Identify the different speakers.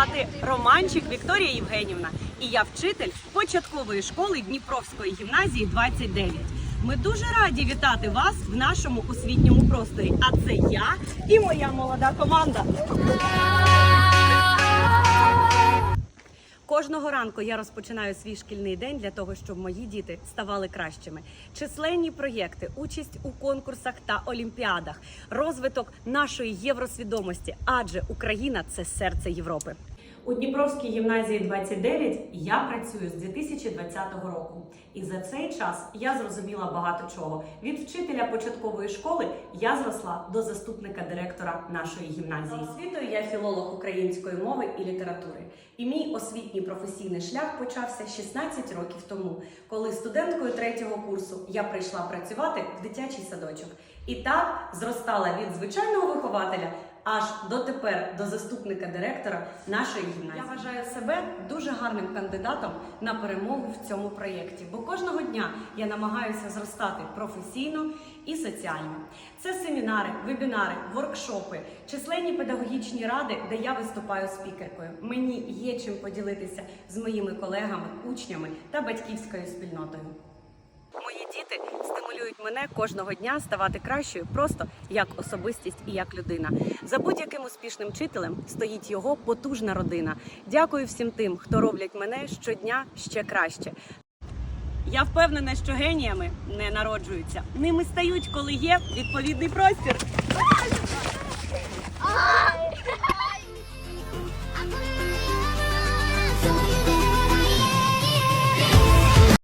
Speaker 1: звати Романчик Вікторія Євгенівна, і я вчитель початкової школи Дніпровської гімназії 29. Ми дуже раді вітати вас в нашому освітньому просторі. А це я і моя молода команда. Кожного ранку я розпочинаю свій шкільний день для того, щоб мої діти ставали кращими. Численні проєкти, участь у конкурсах та олімпіадах, розвиток нашої євросвідомості, адже Україна це серце Європи. У Дніпровській гімназії 29 я працюю з 2020 року, і за цей час я зрозуміла багато чого. Від вчителя початкової школи я зросла до заступника директора нашої гімназії. Освітою я філолог української мови і літератури. І мій освітній професійний шлях почався 16 років тому, коли студенткою третього курсу я прийшла працювати в дитячий садочок. І так зростала від звичайного вихователя аж дотепер до заступника директора нашої гімназії. Я вважаю себе дуже гарним кандидатом на перемогу в цьому проєкті, бо кожного дня я намагаюся зростати професійно і соціально. Це семінари, вебінари, воркшопи, численні педагогічні ради, де я виступаю спікеркою. Мені є чим поділитися з моїми колегами, учнями та батьківською спільнотою. Мої діти стимулюють мене кожного дня ставати кращою, просто як особистість і як людина. За будь-яким успішним вчителем стоїть його потужна родина. Дякую всім тим, хто роблять мене щодня ще краще. Я впевнена, що геніями не народжуються. Ними стають, коли є відповідний простір.